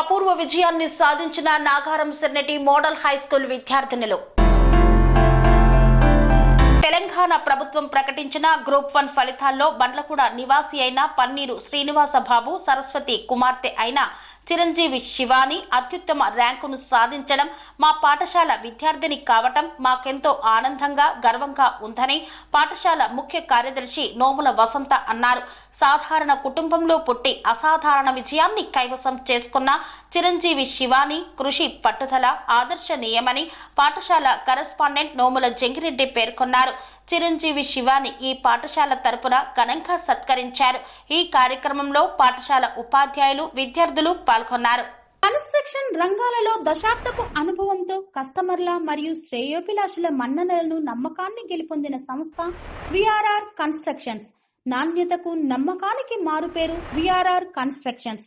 అపూర్వ విజయాన్ని సాధించిన Nagaram Sirneti model high school విద్యార్థినులు. తెలంగాణ ప్రభుత్వం ప్రకటించిన గ్రూప్ వన్ ఫలితాల్లో బండ్లకూడ నివాసి అయిన పన్నీరు శ్రీనివాస బాబు సరస్వతి కుమార్తె అయిన చిరంజీవి శివాని అత్యుత్తమ ర్యాంకును సాధించడం మా పాఠశాల విద్యార్థిని కావటం మాకెంతో ఆనందంగా గర్వంగా ఉందని పాఠశాల ముఖ్య కార్యదర్శి నోముల వసంత అన్నారు. సాధారణ కుటుంబంలో పుట్టి అసాధారణ విజయాన్ని కైవసం చేసుకున్న చిరంజీవి శివాని కృషి పట్టుదల ఆదర్శనీయమని పాఠశాల కరెస్పాండెంట్ నోముల జంగిరెడ్డి పేర్కొన్నారు. చిరంజీవి శివాని ఈ పాఠశాల తరపున ఘనంగా సత్కరించారు. ఈ కార్యక్రమంలో పాఠశాల ఉపాధ్యాయులు విద్యార్థులు పాల్గొన్నారు. కన్స్ట్రక్షన్ రంగాలలో దశాబ్దపు అనుభవంతో కస్టమర్ల మరియు శ్రేయోభిలాషుల మన్ననలను నమ్మకాన్ని గెలుపొందిన సంస్థ విఆర్ఆర్ కన్స్ట్రక్షన్స్. నాణ్యతకు నమ్మకానికి మారుపేరు VRR constructions.